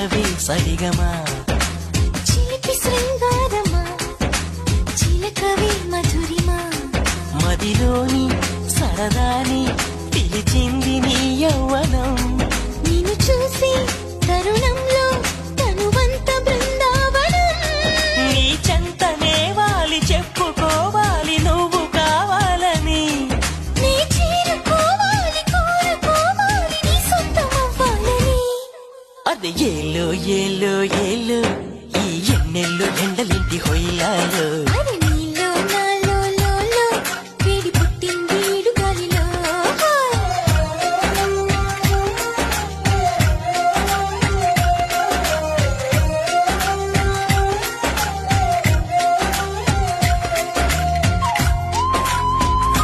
పలకవే సడిగమా చిలిపి శృంగారమా? చిలకవే మధురిమా? మదిలోని సరదాని పిలిచింది నీ యౌవనం. నిన్ను చూసి తరుణంలో అదే ఏలో ఏలో ఏలో. ఈ ఎన్నెల్లో ఎండలింటి హొయ్యాలో.